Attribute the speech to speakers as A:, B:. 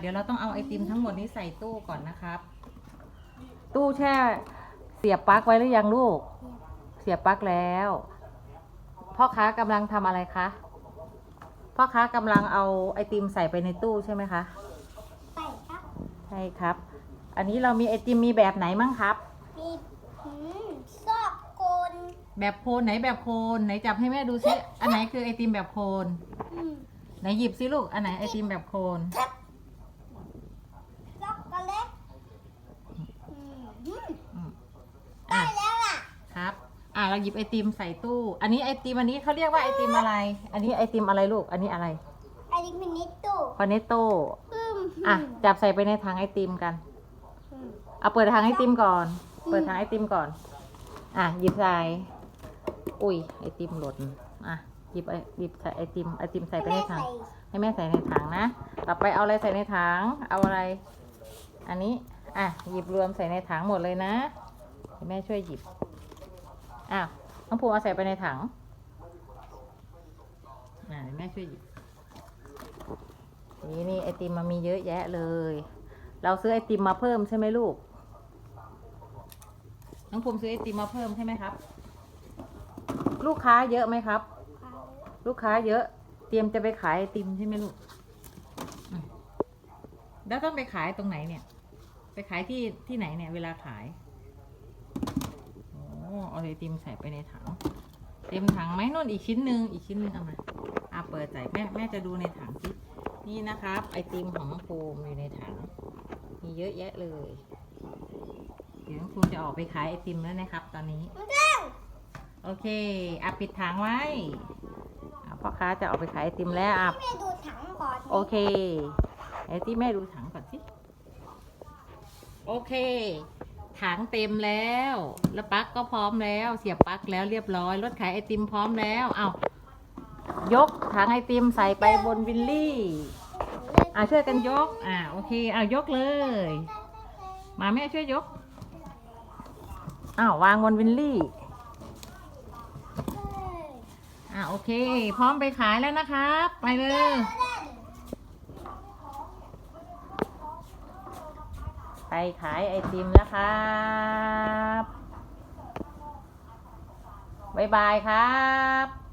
A: เดี๋ยวเราต้องเอาไอติมทั้งหมดนี้ใส่ตู้ก่อนนะครับ ตู้แช่เสียบปลั๊กไว้หรือยังลูก เสียบปลั๊กแล้ว พ่อค้ากำลังทำอะไรคะ พ่อค้ากำลังเอาไอติมใส่ไปในตู้ใช่ไหมคะ
B: ใส่ครับ
A: ใช่ครับ อันนี้เรามีไอติมมีแบบไหนมั่งครับ
B: มีหืมซอกโกน
A: แบบโคนไหนแบบโคนไหนจับให้แม่ดูซิ อันไหนคือไอติมแบบโคน
B: อืม
A: ไหนหยิบซิลูก อันไหนไอติมแบบโคน
B: ครับซอกโกแลตอืมอืม
A: อืม
B: ได้
A: อะ
B: แล้วล่ะ
A: ครับ อะ เราหยิบไอติมใส่ตู้ อันนี้ไอติมอันนี้เขาเรียกว่าไอติมอะไร อันนี้ไอติมอะไรลูก อันนี้อะไร
B: ไอริมินิโต้
A: คอนเนตโต้
B: อืม
A: อะจับใส่ไปในถังไอติมกัน
B: อืม
A: เอาเปิดถังไอติมก่อน
B: อืม
A: เปิดถังไอติมก่อน อะหยิบใส่อุ้ยไอติมหล่นอะหยิบไอหยิบใส่ไอติมไอติมใส่ไปใน
B: แม่
A: ถัง
B: ใส่
A: ให้แม่ใส่ในถังนะ ต่อไปเอาอะไรใส่ในถัง เอาอะไร อันนี้ อะหยิบรวมใส่ในถังหมดเลยนะให้แม่ช่วยหยิบ อ้าวน้องภูมิเอาใส่ไปในถังอ่าแม่ช่วยหยิบนี่นี่ไอติมมันมีเยอะแยะเลย เราซื้อไอติมมาเพิ่มใช่ไหมลูก น้องภูมิซื้อไอติมมาเพิ่มใช่ไหมครับ ลูกค้าเยอะไหมครับ ลูกค้าเยอะ เตรียมจะไปขายไอติมใช่ไหมลูก แล้วต้องไปขายตรงไหนเนี่ย ไปขายที่ที่ไหนเนี่ยเวลาขาย เอาไอติมใส่ไปในถัง เต็มถังไหมนู่นอีกชิ้นหนึ่งอีกชิ้นหนึ่งเอามาอะเปิดใส่แม่แม่จะดูในถังสินี่นะครับ ไอติมของน้องภูมิอยู่ในถัง มีเยอะแยะเลย เดี๋ยวภูมิจะออกไปขายไอติมแล้วนะครับ ตอนนี้ โอเคอะปิดถังไว้อะพ่อค้าจะออกไปขายไอติมแล้วอะ
B: แม่ดูถังก่อน
A: โอเคไอที่แม่ดูถังก่อนสิ โอเค ถังเต็มแล้ว แล้วปลั๊กก็พร้อมแล้ว เสียบปลั๊กแล้วเรียบร้อย รถขายไอติมพร้อมแล้ว เอายกถังไอติมใส่ไปบนวิลลี่ อะช่วยกันยก อะโอเคเอายกเลย มาแม่ช่วยยกอ้าววางบนวิลลี่ อะโอเค พร้อมไปขายแล้วนะครับ ไปเลย ไปขายไอติมแล้วครับบ๊ายบายครับ